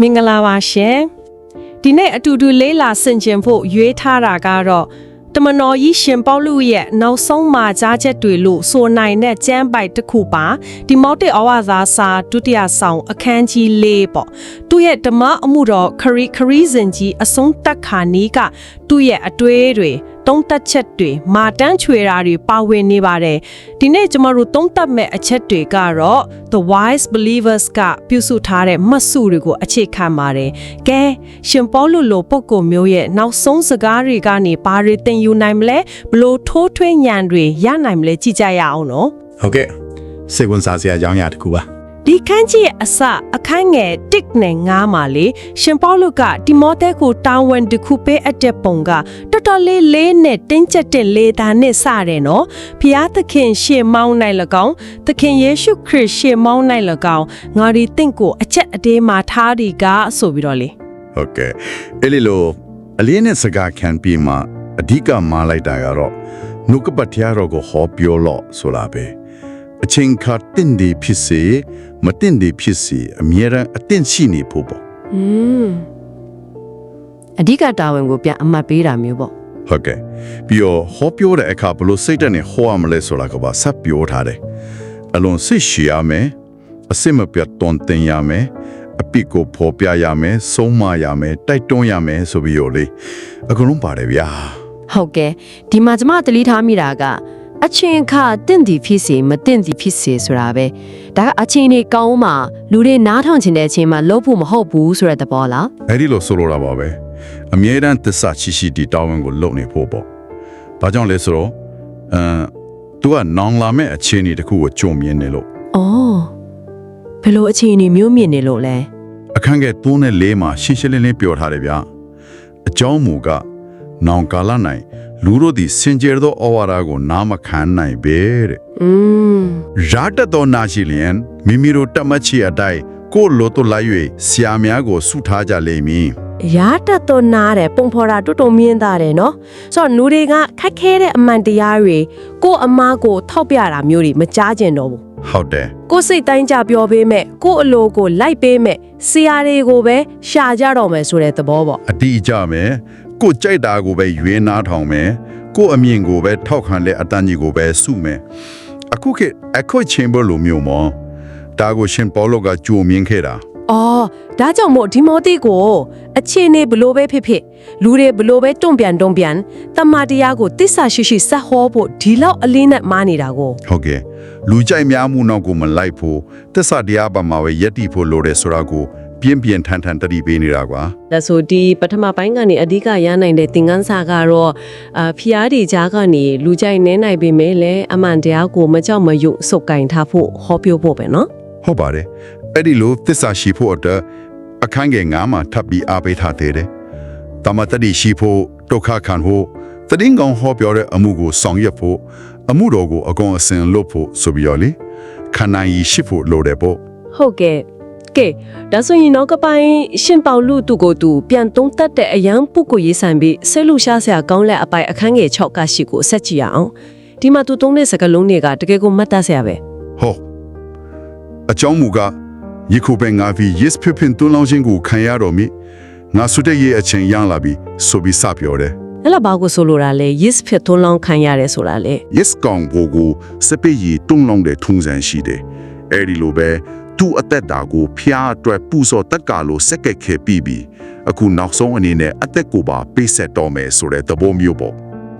မင်္ဂလာပါရှင်ဒီနေ့အတူတူလေးလာဆင်ခြင်ဖို့ရွေးထားတာကတော့တမနော်ကြီးရှင်ပေါလုရဲ့နောက်ဆုံးမှာကြားချက်တွေလို့ဆိုနိုင်တဲ့ကျမ်းပိုက်တစ်ခုပါဒီမော့တေဩဝါဒစာဒုတိယဆောင်အခန်းကြီး၄ပေါ့သူ့ရဲ့ဓမ္မအမှုတော်ခရီခရီစဉ်ကြီးအဆုံးတက်ခါနီးကသူ့ရဲ့အတွေးတွေ တုံးတက်ချက်တွေမာတန်းချွေတာတွေပါဝင်နေပါတယ်ဒီနေ့ကျမတို့တုံးတက်မဲ့အချက်တွေကတော့ the wise believers ကပြုစုထားတဲ့မှတ်စုတွေကိုအခြေခံပါတယ်ကဲရှင်ပေါလုလိုပုံကိုမျိုးရဲ့နောက်ဆုံးစကားတွေကနေဘာတွေသင်ယူနိုင်မလဲဘလို့ထိုးထွင်းဉာဏ်တွေရနိုင်မလဲကြည့်ကြရအောင်နော်ဟုတ်ကဲ့စိတ်ဝင်စားစရာအကြောင်းအရာတစ်ခုပါ ဒီခန်းကြီးရဲ့အစအခန်းငယ်1နဲ့9မှာလေရှင်ပေါလုကတိမောသဲကိုတာဝန်တစ်ခုပေးအပ်တဲ့ပုံကတော်တော်လေးလေးနဲ့တင်းကျပ်တဲ့လေသာနဲ့စတယ်နော်ဖျားသခင်ရှေ့မောင်းနိုင်၎င်းသခင်ယေရှုခရစ်ရှေ့မောင်းနိုင်၎င်းငါဒီတင့်ကိုအချက်အသေးမှာထားဒီကဆိုပြီးတော့လေဟုတ်ကဲ့အဲ့ဒီလိုအလေးနဲ့စကားခံပြီးမှအဓိကမာလိုက်တာကတော့နှုတ်ကပတ်တရားတော်ကိုဟောပြောလို့ဆိုတာပဲအချိန်ခါတင့်ဒီဖြစ်စေ မတင့်ဒီဖြစ်စေအမြဲတမ်းအတင့်ရှိနေဖို့ပေါ့อืมအဓိကတာဝန်ကိုပြန်အမှတ်ပေးတာမျိုးပေါ့ဟုတ်ကဲ့ပြီးတော့ဟောပြောတဲ့အခါဘလို့စိတ်တက်နဲ့ဟောရမလဲဆိုတာကပါဆက်ပြောထားတယ်အလွန်စိတ်ရှည်ရမယ်အစစ်မပြတ်တွန်တင်ရမယ်အပိကိုဖော်ပြရမယ်ဆုံးမရမယ်တိုက်တွန်းရမယ်ဆိုပြီးတော့လေအကုန်လုံးပါတယ်ဗျာဟုတ်ကဲ့ဒီမှာကျမတတိထားမိတာက အချင်းအခါတင့်တီဖြစ်စေမတင့်တီဖြစ်စေဆိုတာပဲဒါကအချင်းနေကောင်းမှလူတွေနားထောင်ချင်တဲ့အချိန်မှာလုပ်ဖို့မဟုတ်ဘူးဆိုတဲ့သဘောလားအဲ့ဒီလိုဆိုလိုတာပါပဲအမြဲတမ်းသစ္စာရှိရှိဒီတောင်းဝန်ကိုလုပ်နေဖို့ပေါ့ဘာကြောင့်လဲဆိုတော့အမ်သူကနောင်လာမဲ့အခြေအနေတစ်ခုကိုကြုံမြင်နေလို့အော်ဘယ်လိုအချင်းနေမျိုးမြင်နေလို့လဲအခန်းကဲ3နဲ့4မှာရှင်းရှင်းလင်းလင်းပြောထားတယ်ဗျာအကြောင်းမူကနောင်ကာလ၌ လူတို့သည်စင်ကြယ်သောဩဝါဒကိုနားမခံနိုင်ပဲတဲ့อืมရတတ်သောနာရှိလျင်မိမိတို့တတ်မှတ်ချီအတိုင်းကိုယ်လိုတို့လိုက်၍ဆရာများကိုဆုထားကြလိမ့်မည်ရတတ်တော့နားတယ်ပုံဖော်တာတွတ်တုံမြင်းသားတယ်နော်ဆိုတော့လူတွေကခက်ခဲတဲ့အမှန်တရားတွေကိုယ့်အမားကိုထောက်ပြတာမျိုးတွေမကြားကျင်တော့ဘူးဟုတ်တယ်ကိုယ်စိတ်တိုင်းကြပြောပေးမဲ့ကိုယ့်အလိုကိုလိုက်ပေးမဲ့ဆရာတွေကိုပဲရှာကြတော့မယ်ဆိုတဲ့သဘောပေါ့အတိအကျမယ် ကိုယ်ကြိုက်တာကိုပဲရွေးနားထောင်မယ်ကိုယ်အမြင်ကိုပဲထောက်ခံတဲ့အတန်းကြီးကိုပဲစုမယ်အခုခေတ်အခုချင်းဘလိုမျိုးမောဒါကိုရှင်ပေါလုကကြိုမြင်ခဲ့တာအော်ဒါကြောင့်မို့ဒီမောတိကိုအခြေအနေဘလို့ပဲဖြစ်ဖြစ်လူတွေဘလို့ပဲတွန့်ပြန်တွန့်ပြန်တမန်တရားကိုတစ္ဆာရှိရှိစက်ဟောဖို့ဒီလောက်အလေးနဲ့မားနေတာကိုဟုတ်ကဲ့လူကြိုက်များမှုနောက်ကိုမလိုက်ဖို့တစ္ဆာတရားပါမှာပဲယက်တီဖို့လိုတယ်ဆိုတာကို ပြင်းပြင်းထန်ထန်တတိပေးနေတာကွာဒါဆိုဒီပထမပိုင်းကနေအဓိကရနိုင်တဲ့သင်ခန်းစာကတော့အာဖျားဒီကြားကနေလူကြိုက်နေနိုင်ပေမဲ့လည်းအမှန်တရားကိုမကြောက်မရွံ့စုပ်ကင်ထားဖို့ဟောပြောဖို့ပဲနော်ဟုတ်ပါတယ်အဲ့ဒီလိုသစ္စာရှိဖို့အတွက်အခန်းငယ်ငါးမှာထပ်ပြီးအားပေးထားသေးတယ်တမတတိရှိဖို့ဒုက္ခခံဖို့သတရင်ကောင်ဟောပြောတဲ့အမှုကိုဆောင်ရွက်ဖို့အမှုတော်ကိုအကုန်အစင်လုပ်ဖို့ဆိုပြီးတော့လေခန္ဓာကြီးရှိဖို့လိုတယ်ပေါ့ဟုတ်ကဲ့ ကဲဒါဆိုရင်နောက်ကပိုင်းရှင်ပေါလုသူကိုသူပြန်သုံးတတ်တဲ့အရန်ပုဂ္ဂိုလ်ရေးဆိုင်ပြီးဆဲလူရှားဆရာကောင်းလက်အပိုင်အခန်းငယ်6ကရှိကိုဆက်ကြည့်ရအောင်ဒီမှာသူသုံးတဲ့စကားလုံးတွေကတကယ်ကိုမှတ်တတ်ဆရာပဲဟောအကြောင်းမူကားယခုပဲငါဗီ yes ဖဖင်တွန်းလောင်းခြင်းကိုခံရတော်မူငါဆုတဲ့ရဲ့အချိန်ရလာပြီဆိုပြီးစပြောတယ်အဲ့လိုဘာကိုဆိုလိုတာလဲ yes ဖြစ်သွန်းလောင်းခံရတယ်ဆိုတာလေ yes ကောင်ဘောကိုစပည့်ရီတွန်းလောင်းတဲ့ထုံစံရှိတယ်အဲ့ဒီလိုပဲ သူ့အသက်တာကိုဖျားအတွက်ပူစော်တက်ကလို့စက်ကက်ခဲပြီးပြီအခုနောက်ဆုံးအနေနဲ့အသက်ကိုပါပေးဆက်တော်မယ်ဆိုတဲ့သဘောမျိုးပေါ့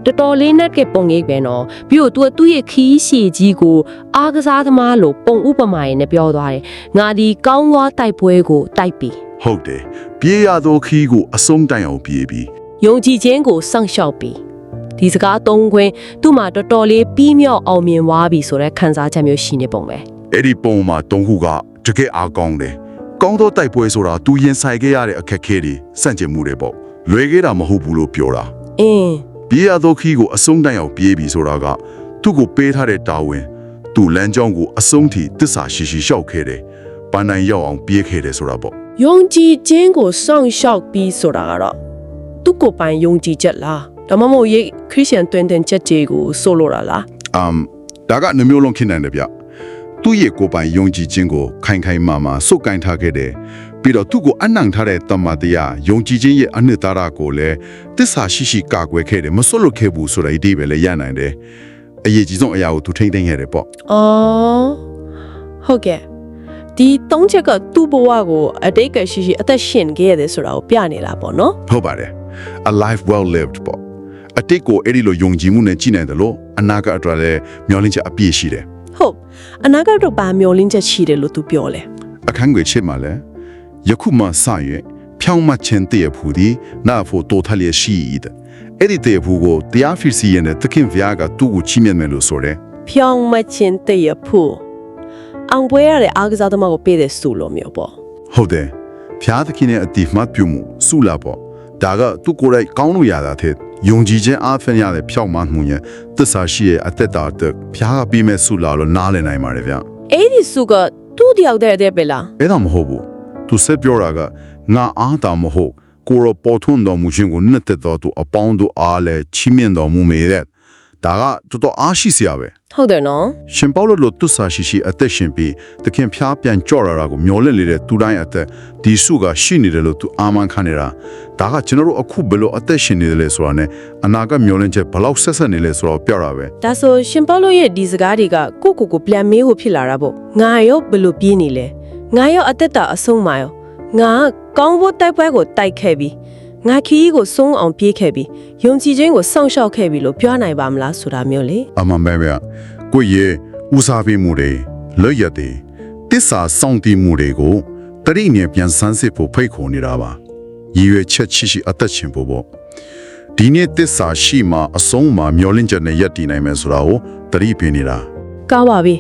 တော်တော်လေးနဲ့ကပုံရိပ်ပဲနော်ပြီးတော့ तू သူ့ရဲ့ခီးရှည်ကြီးကိုအားကစားသမားလို့ပုံဥပမာရင်းနဲ့ပြောသွားတယ်ငါဒီကောင်းသွားတိုက်ပွဲကိုတိုက်ပြီဟုတ်တယ်ပြေးရသောခီးကိုအဆုံးတိုင်အောင်ပြေးပြီးယုံကြည်ခြင်းကိုစောင့်ရှောက်ပြီဒီစကားသုံးခွင်းသူ့မှာတော်တော်လေးပြီးမြောက်အောင်မြင်သွားပြီဆိုတဲ့ခံစားချက်မျိုးရှိနေပုံပဲအဲ့ဒီပုံမှာတုံးခုက တကယ်အားကောင်းတယ်ကောင်းသောတိုက်ပွဲဆိုတာသူရင်ဆိုင်ခဲ့ရတဲ့အခက်အခဲတွေစန့်ကျင်မှုတွေပေါ့လွယ်ခဲ့တာမဟုတ်ဘူးလို့ပြောတာအင်းပြေးရသောခီးကိုအဆုံးတိုင်အောင်ပြေးပြီဆိုတာကသူ့ကိုပေးထားတဲ့တာဝန်သူ့လမ်းကြောင်းကိုအဆုံးထိတစ္ဆာရှိရှိရှောက်ခဲ့တယ်ပန်းနိုင်ရောက်အောင်ပြေးခဲ့တယ်ဆိုတာပေါ့ယုံကြည်ခြင်းကိုစောင့်ရှောက်ပြီးဆိုတာကတော့သူ့ကိုယ်ပိုင်ယုံကြည်ချက်လားဒါမှမဟုတ်ယေခရစ်ယာန်တွင်တင်ချက်ကြီးကိုဆိုလိုတာလားအမ်ဒါကနှမျိုးလုံးခင်နိုင်တယ်ဗျတ သူ့ရဲ့ကိုယ်ပိုင်ယုံကြည်ခြင်းကိုခိုင်ခိုင်မာမာစုပ်ကိုင်ထားခဲ့တယ်ပြီးတော့သူ့ကိုအနှံ့ထားတဲ့တမန်တရားယုံကြည်ခြင်းရဲ့အနှစ်သာရကိုလည်းတစ္ဆာရှိရှိကာကွယ်ခဲ့တယ်မစွတ်လွတ်ခဲ့ဘူးဆိုတဲ့အဓိပ္ပာယ်လည်းရနိုင်တယ်အရေးကြီးဆုံးအရာကိုသူထိမ့်သိမ်းခဲ့တယ်ပေါ့အော်ဟုတ်ကဲ့ဒီသုံးချက်ကသူ့ဘဝကိုအတိတ်ကရှိရှိအသက်ရှင်ခဲ့ရတယ်ဆိုတာကိုပြနေတာပေါ့နော်ဟုတ်ပါတယ် a life well lived ပေါ့အတိတ်ကိုအဲ့ဒီလိုယုံကြည်မှုနဲ့ကြည်နိုင်တယ်လို့အနာဂတ်အတွက်လည်းမျှော်လင့်ချက်အပြည့်ရှိတယ် ဟုတ်အနာဂတ်တော့ဗာမျောလင်းချက်ရှိတယ်လို့သူပြောလဲအခန်းကြီးချစ်မှာလဲယခုမှစ၍ဖြောင်းမှချင်းတည့်ဖူသည်နာဖို့တိုထလျက်ရှိ၏တဲ့အဲ့ဒီတည့်ဖူကိုတရားဖီစီရင်တဲ့သခင်ဗျာကသူ့ကိုချီးမြှင့်မယ်လို့ဆိုတယ်ဖြောင်းမချင်းတရဖို့အောင်ပွဲရတဲ့အားကစားသမားကိုပေးတဲ့စုလို့မျိုးပေါ့ဟုတ်တယ်ဖျားသခင်ရဲ့အတိမတ်ပြုမှုစုလာပေါ့ဒါကသူကိုယ်တိုင်ကောင်းလို့ရတာတဲ့ ယုံကြည်ခြင်းအားဖြင့်ရတဲ့ဖြောင်းမှမှုရဲ့သစ္စာရှိရဲ့အသက်တာတဲ့ဖျားကပြီးမဲ့စုလာလို့နားလည်နိုင်ပါတယ်ဗျာအဲ့ဒီစုကသူ့တယောက်တည်းတည်းပဲလားအဲ့ဒါမဟုတ်ဘူးသူဆက်ပြောတာကငါအားတာမဟုတ်ကိုရပေါ်ထွန်းတော်မူခြင်းကိုနှစ်သက်တော်သူအပေါင်းတို့အားလည်းချီးမြှင့်တော်မူမေတဲ့ဒါကတော်တော်အားရှိစရာပဲ ဟုတ်တယ်နော်ရှင်ပေါလုလိုသူဆာရှိရှိအသက်ရှင်ပြီးသခင်ဖျားပြန်ကြော့ရတာကိုမျောလင့်နေတဲ့သူတိုင်းအသက်ဒီစုကရှိနေတယ်လို့သူအာမန်ခံနေတာဒါကကျွန်တော်တို့အခုဘယ်လိုအသက်ရှင်နေတယ်လဲဆိုတာ ਨੇ အနာဂတ်မျောလင့်ချက်ဘယ်လောက်ဆက်ဆက်နေလဲဆိုတော့ပြောတာပဲဒါဆိုရှင်ပေါလို့ရဲ့ဒီစကားတွေကကိုကိုကိုပြန်မေးဖို့ဖြစ်လာတာပေါ့ငါရောဘယ်လိုပြေးနေလဲငါရောအသက်တာအဆုံးမရောငါကောင်းဖို့တိုက်ပွဲကိုတိုက်ခဲ့ပြီ ငါခီးကိုဆုံးအောင်ပြေးခဲ့ပြီယုံကြည်ခြင်းကိုစောင့်ရှောက်ခဲ့ပြီလို့ပြောနိုင်ပါမလားဆိုတာမျိုးလေအမှန်ပဲဗျကိုယ့်ရဲ့ဦးစားပေးမှုတွေလွတ်ရတဲ့တစ္ဆာစောင့်တည်မှုတွေကိုတရိနဲ့ပြန်ဆန်းစစ်ဖို့ဖိတ်ခေါ်နေတာပါရည်ရွယ်ချက်ရှိရှိအသက်ရှင်ဖို့ပေါ့ဒီနေ့တစ္ဆာရှိမှအဆုံးမှမျောလင့်ချက်နဲ့ယက်တည်နိုင်မယ်ဆိုတာကိုတရိပြနေတာကောင်းပါပြီ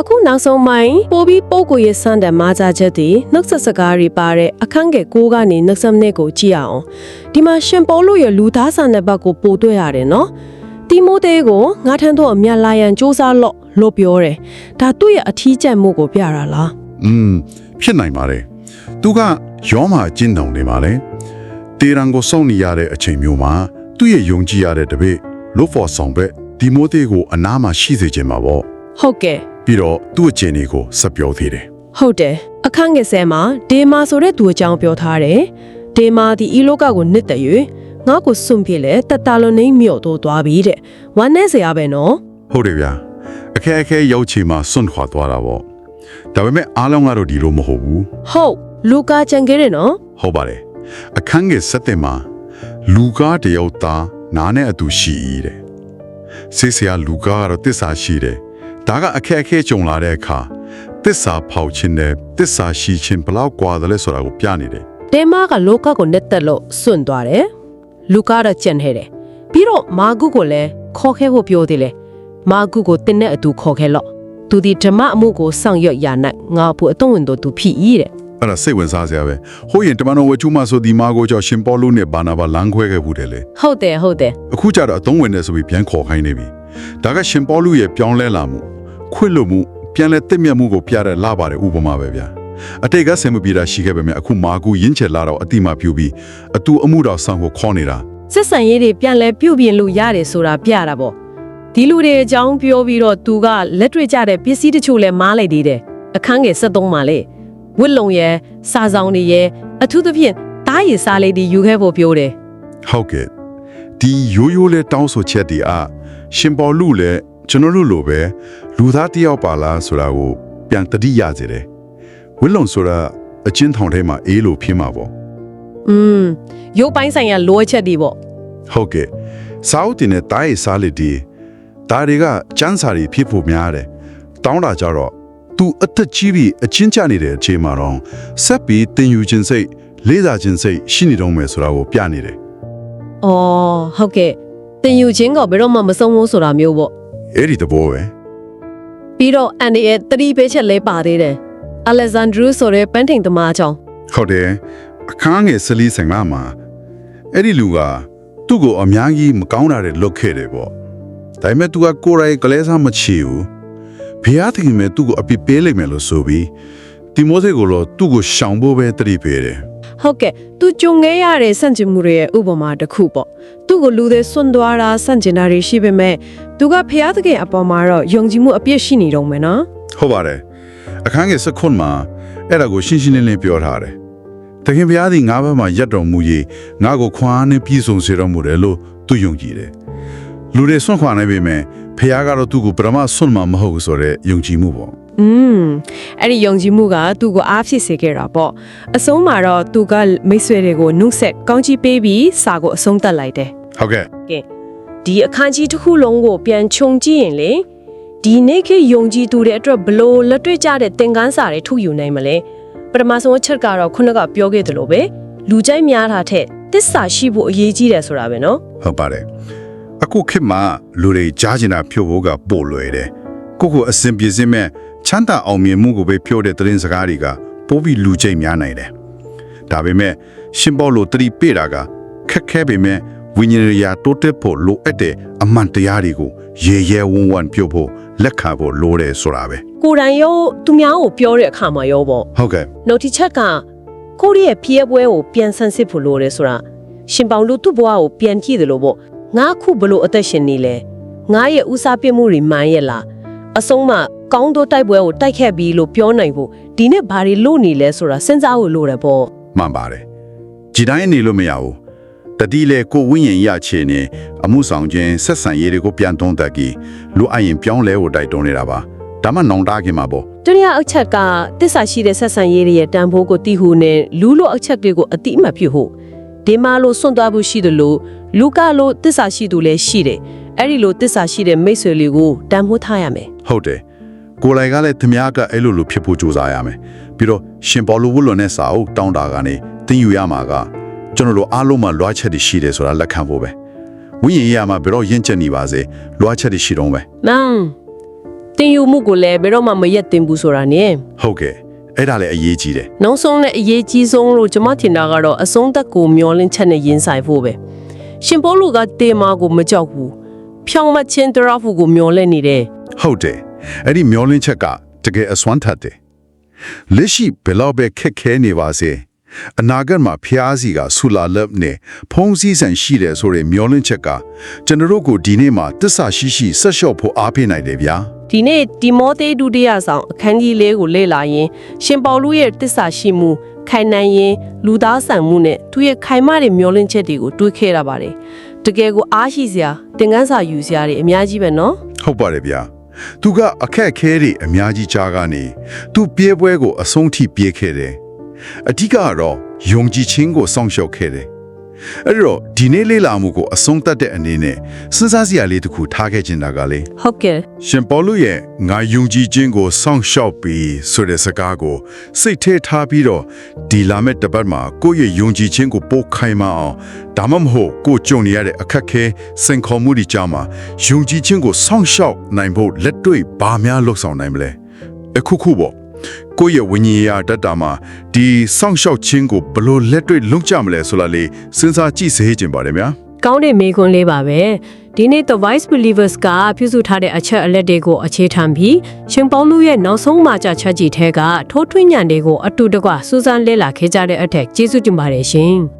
အခုနောက်ဆုံးပိုင်းပို့ပြီးပုံကိုရဲ့စံတန်မာကြချက်တွေနှုတ်ဆက်စကားတွေပါတဲ့အခန်းငယ်6ကနေနှုတ်ဆက်နဲ့ကိုကြည့်အောင်ဒီမှာရှင်ပေါလို့ရဲ့လူသားဆန်တဲ့ဘက်ကိုပို့တွေ့ရတယ်နော်တိမိုသေကိုငါထမ်းတော့အမြတ်လာရန်စူးစမ်းလို့လို့ပြောတယ်ဒါသူ့ရဲ့အထီးကျန်မှုကိုပြတာလားอืมဖြစ်နိုင်ပါတယ်သူကရောမာအကျဉ်းတောင်နေပါလေတေရန်ကိုစောင့်နေရတဲ့အချိန်မျိုးမှာသူ့ရဲ့ယုံကြည်ရတဲ့တပည့်လို့ဖော်ဆောင်ပဲဒီမိုသေကိုအနားမှာရှိစေခြင်းမှာပေါ့ဟုတ်ကဲ့ ပြီးတော့သူ့အခြေအနေကိုဆက်ပြောသေးတယ်ဟုတ်တယ်အခန်းငယ်ဆယ်မှာဒေမာဆိုတဲ့သူအကြောင်းပြောထားတယ်ဒေမာဒီဤလောကကိုနှစ်တရွငါ့ကိုစွန့်ပြစ်လဲတတလုံးနေမြော့တော့သွားပြီတဲ့ဝမ်းနဲ့စရာပဲနော်ဟုတ်တယ်ဗျာအခက်အခဲရောက်ချီမှာစွန့်ခွာသွားတာပေါ့ဒါပေမဲ့အားလုံးကတော့ဒီလိုမဟုတ်ဘူးဟုတ်လူကာကြံခဲ့တယ်နော်ဟုတ်ပါတယ်အခန်းငယ်ဆက်တဲ့မှာလူကားတယောက်သားနားနဲ့အတူရှိ၏တဲ့ဆေးဆရာလူကားကတော့တစ္ဆာရှိတယ် ဒါကအခက်အခဲကြုံလာတဲ့အခါတစ္ဆာဖောက်ခြင်းနဲ့တစ္ဆာရှိခြင်းဘလောက်ကွာတယ်လဲဆိုတာကိုပြနေတယ်။တဲမားကလောကကိုနဲ့တက်လို့စွန့်သွားတယ်။လူကတော့ကြံ့ထဲတယ်။ပြီးတော့မာဂုကိုလည်းခေါ်ခဲဖို့ပြောသေးတယ်။မာဂုကိုတင်းနဲ့အတူခေါ်ခဲလို့သူဒီဓမ္မအမှုကိုဆောင်ရွက်ရ၌ငါဖို့အသွင်ဝင်တော်သူဖြစ်၏တဲ့။အဲ့ဒါစိတ်ဝင်စားစရာပဲ။ဟိုရင်တမန်တော်ဝေချူမဆိုဒီမာကိုကြောင့်ရှင်ပေါလုနဲ့ဘာနာဘာလမ်းခွဲခဲ့ဘူးတယ်လေ။ဟုတ်တယ်ဟုတ်တယ်။အခုကျတော့အသွင်ဝင်တယ်ဆိုပြီးပြန်ခေါ်ခိုင်းနေပြီ။ဒါကရှင်ပေါလုရဲ့ပြောင်းလဲလာမှု။ ခွင့်လွတ်မှုပြန်လဲတစ်မြတ်မှုကိုပြတဲ့လာပါတယ်ဥပမာပဲဗျာအတိတ်ကဆင်မပြေတာရှိခဲ့ပေမဲ့အခုမာကူရင်းချယ်လာတော့အတိမပြူပြီးအတူအမှုတော်ဆောင်ကိုခေါ်နေတာစစ်ဆန်ရေးတွေပြန်လဲပြုတ်ပြင်လို့ရတယ်ဆိုတာပြတာပေါ့ဒီလူတွေအကြောင်းပြောပြီးတော့သူကလက်တွေ့ကြတဲ့ပစ္စည်းတချို့လဲမားလိုက်သေးတယ်အခန်းငယ်73မှာလေဝစ်လုံရဲ့စာဆောင်တွေရဲ့အထူးသဖြင့်တားရည်စားလေးတွေယူခဲ့ဖို့ပြောတယ်ဟုတ်ကဲ့ဒီရိုးရိုးလဲတောင်းဆိုချက်တွေအရှင်ပေါလုလည်း ကျွန်တော်တို့လိုပဲလူသားတစ်ယောက်ပါလားဆိုတာကိုပြန်တတိရစေတယ်ဝိလုံဆိုတာအချင်းထောင်ထဲမှာအေးလို့ဖြစ်မှာပေါ့ อืมရုပ်ပိုင်းဆိုင်ရာလိုအပ်ချက်တွေပေါ့ ဟုတ်ကဲ့စာအုပ်တင်တဲ့တားရည်စားလက်ဒီဒါတွေကစန်းစာတွေဖြစ်ဖို့များတယ်တောင်းတာကြတော့ तू အသက်ကြီးပြီးအချင်းချနေတဲ့အချိန်မှာတော့ဆက်ပြီးတင်ယူခြင်းစိတ်လေးစားခြင်းစိတ်ရှိနေတော့မယ်ဆိုတာကိုပြနေတယ် ။အော်ဟုတ်ကဲ့တင်ယူခြင်းကဘယ်တော့မှမဆုံးဘူးဆိုတာမျိုးပေါ့ အဲ့ဒီသဘောပဲ။ပြီးတော့အန်ဒီရဲ့သတိပေးချက်လဲပါသေးတယ်။ Alexandru ဆိုတဲ့ပန်းထိန်သမားကြောင့်ဟုတ်တယ်အခန်းငယ်ဆလီဆင်လာမှာအဲ့ဒီလူကသူ့ကိုအများကြီးမကောင်းတာတွေလုပ်ခဲ့တယ်ပေါ့ဒါပေမဲ့ तू ကကိုယ်ရိုင်ကလေးစားမချီဘူးဘုရားသခင်မဲ့သူ့ကိုအပြစ်ပေးလိုက်မယ်လို့ဆိုပြီးတိမိုသေကိုတော့သူ့ကိုရှောင်ဖို့ပဲတတိပေးတယ် ဟုတ်ကဲ့သူကြုံခဲ့ရတဲ့စန့်ကျင်မှုတွေရဲ့ဥပမာတစ်ခုပေါ့။သူ့ကိုလူတွေစွန့်သွားတာစန့်ကျင်တာတွေရှိပေမဲ့သူကဖျားသခင်အပေါ်မှာတော့ယုံကြည်မှုအပြည့်ရှိနေတော့မယ်နော်ဟုတ်ပါတယ်အခန်းငယ်စခွန်မှာအဲ့ဒါကိုရှင်းရှင်းလင်းလင်းပြောထားတယ်တခင်ဘုရားသည်ငါဘက်မှာရက်တော်မူ၍ငါကိုခွန်အားနဲ့ပြည့်စုံစေတော်မူတယ်လို့သူယုံကြည်တယ် လူတွေဆွန့်ခွာနေပေမဲ့ဘုရားကတော့သူ့ကိုပရမဆွန့်မှာမဟုတ်ဘူးဆိုတဲ့ယုံကြည်မှုပေါ့อืมအဲ့ဒီယုံကြည်မှုကသူ့ကိုအားဖြစ်စေခဲ့တာပေါ့အဆုံးမှာတော့သူကမိတ်ဆွေတွေကိုနှုတ်ဆက်ကောင်းချီးပေးပြီးစာကိုအဆုံးသတ်လိုက်တယ်ဟုတ်ကဲ့ဒီအခန်းကြီးတစ်ခုလုံးကိုပြန်ခြုံကြည့်ရင်လေဒီနေ့ခေတ်ယုံကြည်သူတွေအတွက်ဘလို့လက်တွေ့ကျတဲ့သင်ခန်းစာတွေထုတ်ယူနိုင်မလဲပထမဆုံးအချက်ကတော့ခုနကပြောခဲ့သလိုပဲလူကြိုက်များတာထက်တစ္ဆာရှိဖို့အရေးကြီးတယ်ဆိုတာပဲနော်ဟုတ်ပါတယ် အခုခေတ်မှာလူတွေကြားကျင်တာဖြို့ဖို့ကပို့လွယ်တယ်ကိုကိုအစဉ်ပြေစင်းမဲ့ချမ်းသာအောင်မြင်မှုကိုပဲဖြို့တဲ့သတင်းစကားတွေကပိုပြီးလူကျိတ်များနိုင်တယ်ဒါပေမဲ့ရှင်ဘောလိုတတိပေတာကခက်ခဲပေမဲ့ဝိညာဉ်ရာတိုးတက်ဖို့လိုအပ်တဲ့အမှန်တရားတွေကိုရေရဲဝန်းဝန်းပြုတ်ဖို့လက်ခံဖို့လိုတယ်ဆိုတာပဲကိုယ်တိုင်ရောသူများကိုပြောတဲ့အခါမှာရောပေါ့ဟုတ်ကဲ့နောက်တစ်ချက်ကကိုရီးရဲ့ဖျက်ပွဲကိုပြန်ဆန်းစစ်ဖို့လိုတယ်ဆိုတာရှင်ပေါင်လူသူ့ဘဝကိုပြန်ကြည့်တယ်လို့ပေါ့ ငါအခုဘလို့အသက်ရှင်နေလဲငါရဲ့ဥစားပြစ်မှုတွေမှန်ရဲ့လားအဆုံးမကောင်းသောတိုက်ပွဲကိုတိုက်ခတ်ပြီးလို့ပြောနိုင်ဖို့ဒီနေ့ဘာတွေလို့နေလဲဆိုတာစဉ်းစားဖို့လိုတယ်ပေါ့မှန်ပါတယ်ကြည်တိုင်းနေလို့မရဘူးတတိလေကိုဝိညာဉ်ရချေနေအမှုဆောင်ခြင်းဆက်ဆံရေးတွေကိုပြန်သုံးသပ်ကြည့်လူအရင်ပြောင်းလဲဖို့တိုက်တွန်းနေတာပါဒါမှနောင်တခင်မှာပေါ့ဒုတိယအချက်ကတစ္ဆာရှိတဲ့ဆက်ဆံရေးတွေရဲ့တန်ဖိုးကိုသိဟုနဲ့လူလိုအချက်တွေကိုအတိအမှတ်ပြုဖို့ဒီမာလိုစွန့်သွားဖို့ရှိတယ်လို့ လူကလိုတစ္ဆာရှိသူလည်းရှိတယ်အဲ့ဒီလိုတစ္ဆာရှိတဲ့မိတ်ဆွေလေးကိုတန်ဖိုးထားရမယ်ဟုတ်တယ်ကိုယ်လိုက်ကလည်းသမားကအဲ့လိုလိုဖြစ်ဖို့ကြိုးစားရမယ်ပြီးတော့ရှင်ဘောလိုဝလွန်တဲ့စာအုပ်တောင်းတာကနေသင်ယူရမှာကကျွန်တော်တို့အားလုံးမှာလွှားချက်တွေရှိတယ်ဆိုတာလက်ခံဖို့ပဲဝိညာဉ်ရေးရမှာဘယ်တော့ရင့်ကျက်နေပါစေလွှားချက်တွေရှိတော့မယ်။မန်တင်ယူမှုကိုလည်းဘယ်တော့မှမရက်တင်ဘူးဆိုတာနဲ့ဟုတ်ကဲ့အဲ့ဒါလည်းအရေးကြီးတယ်နောက်ဆုံးနဲ့အရေးကြီးဆုံးလို့ကျွန်မထင်တာကတော့အဆုံးသက်ကိုမျောလင်းချက်နဲ့ရင်ဆိုင်ဖို့ပဲ။ ရှင်ပေါလုကတေမာကိုမကြောက်ဘူး။ဖြောင်းမချင်းတရဖူကိုမျောလဲနေတယ်ဟုတ်တယ်အဲ့ဒီမျောလင်းချက်ကတကယ်အစွမ်းထက်တယ်လက်ရှိဘယ်လောက်ပဲခက်ခဲနေပါစေအနာဂတ်မှာဖျားစီကဆူလာလက်နဲ့ဖုံးစည်းဆန်ရှိတယ်ဆိုတဲ့မျောလင်းချက်ကကျွန်တော်တို့ကိုဒီနေ့မှာတစ္ဆာရှိရှိဆက်လျှော့ဖို့အားပေးနိုင်တယ်ဗျာ။ဒီနေ့ဒီမောသေဒုတိယဆောင်အခန်းကြီးလေးကိုလေ့လာရင်ရှင်ပေါလုရဲ့တစ္ဆာရှိမှု ခိုင်နိုင်ရင်လူသားဆန်မှုနဲ့သူရဲ့ခိုင်မတဲ့မျောလင်းချက်တွေကိုတွေးခဲ့ရပါတယ်။တကယ်ကိုအားရှိစရာတင်ကန်းစာယူစရာတွေအများကြီးပဲနော်။ဟုတ်ပါတယ်ဗျာသူကအခက်အခဲတွေအများကြီးကြားကနေသူပြေးပွဲကိုအဆုံးထိပြေးခဲ့တယ်အဓိကကတော့ယုံကြည်ခြင်းကိုစောင့်ရှောက်ခဲ့တယ် အဲ့တော့ဒီနေ့လေးလာမှုကိုအဆုံးသတ်တဲ့အနေနဲ့စဉ်းစားစရာလေးတစ်ခုထားခဲ့ချင်တာကလေဟုတ်ကဲ့ရှင်ပေါလုရဲ့ငါယုံကြည်ခြင်းကိုစောင့်ရှောက်ပြီးဆိုတဲ့စကားကိုစိတ်ထဲထားပြီးတော့ဒီလာမဲ့တစ်ပတ်မှာကိုယ့်ရဲ့ယုံကြည်ခြင်းကိုပို့ခိုင်မအောင်ဒါမှမဟုတ်ကိုယ်ကြုံနေရတဲ့အခက်အခဲစင်ခေါ်မှုတွေကြားမှာယုံကြည်ခြင်းကိုစောင့်ရှောက်နိုင်ဖို့လက်တွေ့ဘာများလှုပ်ဆောင်နိုင်မလဲအခုခုပေါ့ ကိုယ့်ရဲ့ဝိညာဉ်ရေးတတ်တာမှာဒီစောင့်ရှောက်ခြင်းကိုဘယ်လို့လက်တွေ့လုပ်ကြမလဲဆိုတာလေးစဉ်းစားကြည့်စေချင်ပါတယ်ဗျာကောင်းတဲ့မေခွန်းလေးပါပဲဒီနေ့ The Vice Believers ကပြုစုထားတဲ့အချက်အလက်တွေကိုအခြေခံပြီးရှင်ပေါလုရဲ့နောက်ဆုံးမှာကြချက်ကြီးထဲကထိုးထွင်းညံတွေကိုအတူတကွစူးစမ်းလေ့လာခဲ့ကြတဲ့အထက်ကျေးဇူးတင်ပါတယ်ရှင်